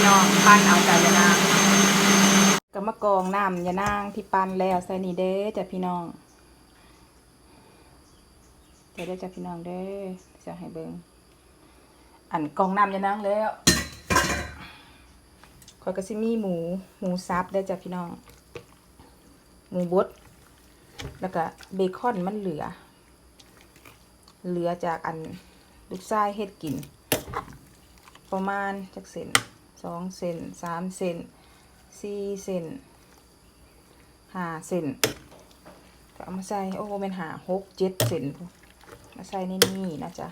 พี่น้องปั้นเอาใจยานางก็มากองน้ำยานางที่ปั้นแล้วใส่นี่เด้อจ้ะพี่น้องเดี๋ยวเด้จ้ะพี่น้องเด้อจะให้เบิ่งอันกองน้ำยานางแล้วข่อยก็สิมีหมูหมูซับได้จ้ะพี่น้อง หมูบดแล้วก็เบคอนมันเหลือ เหลือจากอันลูกชายเฮ็ดกิน ประมาณจากเซน สองเซนสามเซนสี่เซนห้าเซนก็เอามาใส่โอ้เป็นหาหกเจ็ดเซนมาใส่ในนี่นะจ๊ะ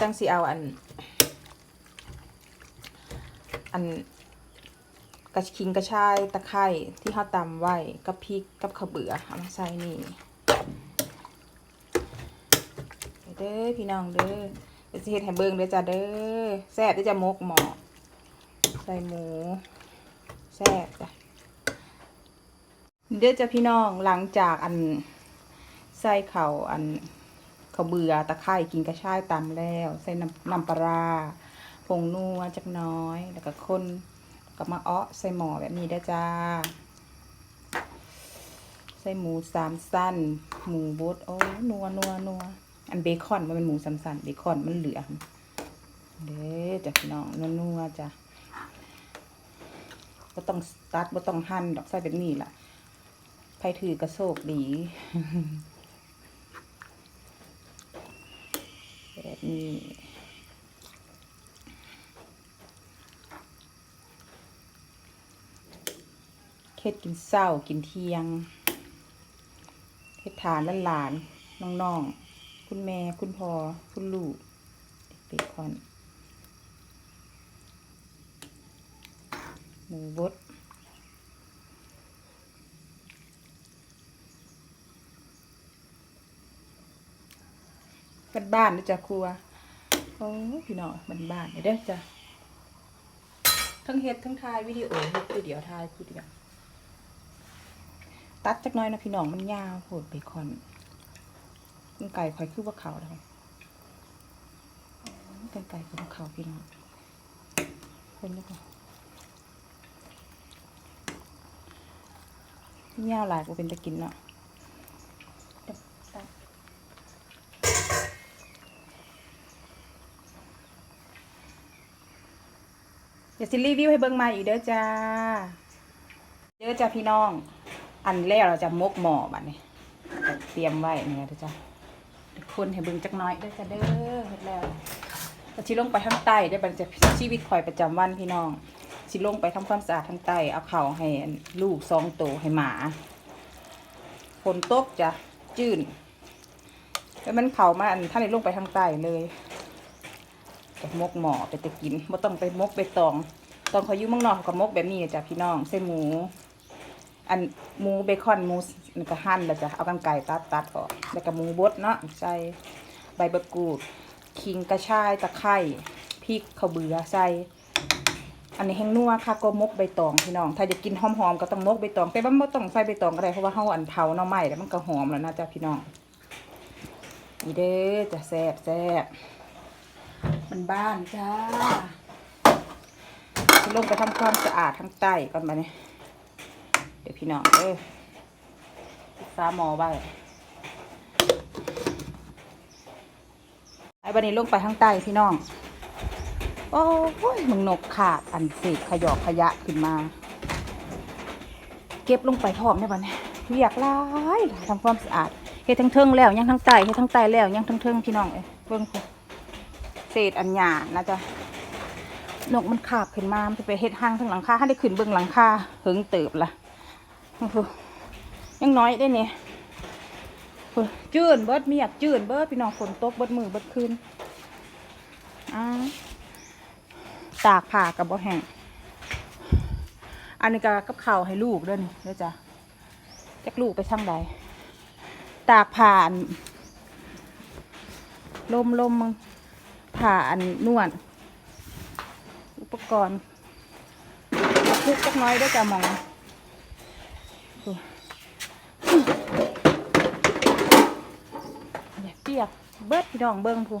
ตั้งสีเอาอัน อันกระชิงกระชายตะไคร้ที่เขาตำไว้กับพริกกับข้าวเบือเอามาใส่นี่เด้อพี่น้องเด้อ ดี๋ยวสิเฮ็ดให้เบิ่งเด้อจ้าเด้อแซ่บเด้อจ้ะมกหมอใส่หมูแซ่บจ้ะเด้อจ้ะพี่น้องหลังจากอันใส่เข่าอันข้าเบื่อตะไคร้กินกระชายตำแล้ว ใส่น้ำน้ำปลาร้าผงนัวจักน้อย แล้วก็คนก็มาอ้อใส่หม้อแบบนี้เด้จ้า ใส่หมูสามสั้น หมูบดโอ้นัวนัวนัว อันเบคอนมันเป็นหมูสามสั้นเบคอนมันเหลืองเด้อจ้ะพี่น้องนัวนัวจ้ะบ่ต้องตัดบ่ต้องหั่นดอกใส่แบบนี้ล่ะใครถือกระโศกดีแบบนี้เค็ดกินเศร้ากินเที่ยงเฮ็ดทานและหลานน้องๆ คุณแม่ คุณพ่อ คุณลูกเบคอน หมูบดบ้านบ้านๆเด้จ้ะครัวโอ้พี่น้องบ้านบ้านเด้อจ้ะทั้งเฮ็ดทั้งถ่ายวิดีโอเฮ็ดคือเดียวถ่ายคือเดียว ตัดจักน้อยนะพี่น้องมันยาวโหดเบคอน มันไก่ข่อยคือว่าเขาแล้วเป็นไก่คือว่าเขาพี่น้องเป็นยังไงยาวหลายกว่าเป็นตะกินเนาะเดี๋ยวตัดเดี๋ยวสิรีวิวให้เบิ่งมาอีกเด้อจ้า เด้อจ้าพี่น้อง อันแรกเราจะมกหม้อบัดนี้ เตรียมไว้เนี่ยเด้อจ้า คนให้เบิ่งจักน้อยเด้จ้าเด้อเฮ็ดแล้วก็สิลงไปทางใต้ได้บัดจะชีวิตข่อยประจำวันพี่น้องสิลงไปทำความสะอาดทางใต้เอาเข้าให้ลูกสองโตวให้หมาฝนตกจะจืนแล้วมันเผามาอันท่านได้ลงไปทางใต้เลยกับมกหมอไปต่กินบ่ต้องไปมกไปตอง ตอนเขาอยู่เมืองนอกเขาก็มกแบบนี้จ้ะพี่น้องใส่หมู อันหมูเบคอนหมูนี่ก็หั่นแล้วจะเอากันไก่ตัดตัดออกแล้วก็หมูบดเนาะใส่ใบมะกรูดขิงกระชายตะไคร้พริกข้าวเบือใส่อันนี้แห้งนัวค่ะก็มกใบตองพี่น้อง ถ้าจะกินหอมๆก็ต้องมกใบตอง แต่ว่าไม่ต้องใส่ใบตองก็ได้เพราะว่าเฮาอันเผาเนาะไหม้แล้วมันก็หอมแล้วนะจ้ะพี่น้องนี่เด้อจะแซ่บแซ่บมันบ้านจ้าลงไปทำความสะอาดทั้งใต้ก่อนมาเนี่ย ดี๋ยวพี่น้องเอ้ยฟ้ามอไว้ไอ้บันนี้ลงไปทั้งใต้พี่น้อง โอ้ยมึงนกขาดอันเศษขยอกขยะขึ้นมา เก็บลงไปพร้อมได้บันนี้เรียกลายหลายทำความสะอาดเฮ็ดทั้งเทิงแล้วยังทั้งใต้เฮ็ดทั้งใต้แล้วยังทั้งเทิงพี่น้องเอ้ยเบิ่งเศษอันหยานะจ๊ะนกมันขาบขึ้นมามันจะไปเฮ็ดห้างทั้งหลังคาถ้าได้ขึ้นเบื้องหลังคาเหิงเติบล่ะ โอ้โหยังน้อยได้เนี่ยจืดเบิดเมียกจืดเบิดพี่น้องฝนตกเบิดมือเบิดคืนอ่าตากผ้ากับบ่แห้งอันนี้ก็กับข้าวให้ลูกด้วยนี่เด้อจ้ะจักลูกไปช่างใดตากผ้าอันลมลมมึงผ้าอันนวด อุปกรณ์คลุกจักน้อยด้อจ้ะมอง ดูเนี่ยเปียกเบิดพี่น้องเบิ้งพู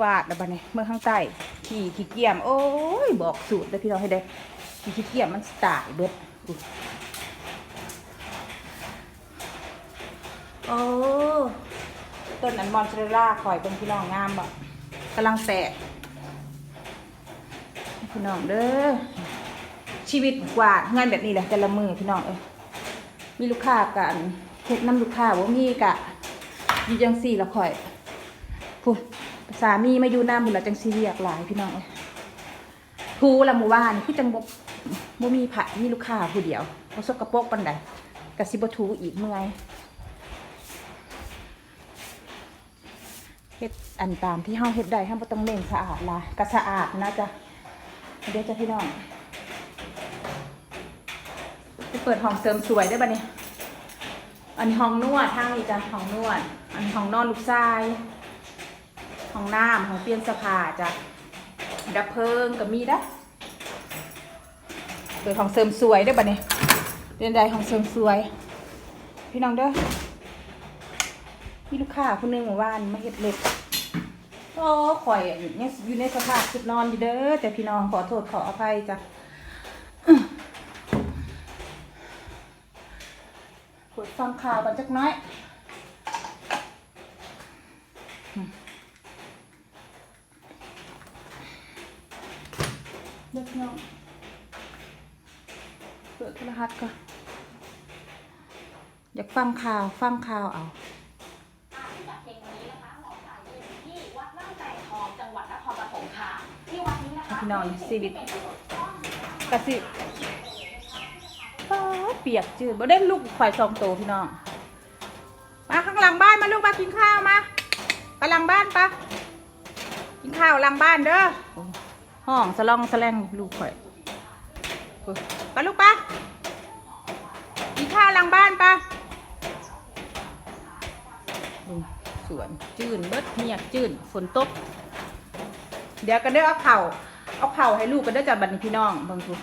กวาดแล้วบัดนี้เมื่อข้างใต้ขี่ขี้เกียจโอ้ย บอกสูตรเลยพี่น้องให้ได้ขี่ขี้เกียจมันตายเบิดโอ้ต้นอันมอนเซเรลล่าคอยเป็นพี่น้องงามบ่กำลังแตกพี่น้องเด้อ ชีวิตกว่างานแบบนี้แหละแต่ละมือพี่น้องเอ้ยมีลูกค้ากันเฮ็ดน้ำลูกค้าว่ามีกะอยู่จังสี่ละข่อยพูดสามีมาอยู่น้ำพุ่นละจังซีเรียกหลายพี่น้องเอ้ยทูละหมู่บ้านคือจังบ่บ่มีผัมีลูกค้าผู้เดียวบ่สกปรกปานใดก็สิบ่ทูอีกเมื่อยเฮ็ดอันตามที่เฮาเฮ็ดได้เฮาบ่ต้องเน้นสะอาดล่ะก็สะอาดนะจ๊ะเดี๋ยวจะพี่น้อง เปิดห้องเสริมสวยได้อบัดนี้อันห้องนวดทางนี้จ้ะห้องนวด อันห้องนอนลูกชายห้องน้ำห้องเปลี่ยนสภาจ้ะดับเพลิงก็มีได้อเปิดห้องเสริมสวยได้อบัดนี้เรียนใดห้องเสริมสวย พี่น้องเด้อมีลูกค้าคนหนึงเมื่อวานมาเฮ็ดเล็บโอ้ข่อยยังอยู่ในสภาพชุดนอนอยู่เด้อแต่พี่น้องขอโทษขออภัยจ้ะอื้อเปิด ฟังข่าวกันจักหน้อยเด็กน้องเปิดโทรทัศน์ก่อนอยากฟังข่าวฟังข่าวเอาที่จัดเพลงวันนี้นะคะหมอสายอยู่ที่วัดบ้านไก่ทองจังหวัดนครปฐมค่ะที่วัดนี้นะคะพี่น้องชีวิตกระสิฟ้า เปียกจืดบ่ได้ลูกควายสองโตพี่น้องมาข้างหลังบ้านมาลูกมากินข้าวมาไปหลังบ้านปะกินข้าวหลังบ้านเด้อห้องสลองสแลงลูกข่อยไปลูกปะกินข้าวหลังบ้านปะสวนจืนเบิดเมียกจืนฝนตกเดี๋ยวก็เด้อเอาเข่าเอาเข่าให้ลูกก็เด้อจัดบันพี่น้องบางทุก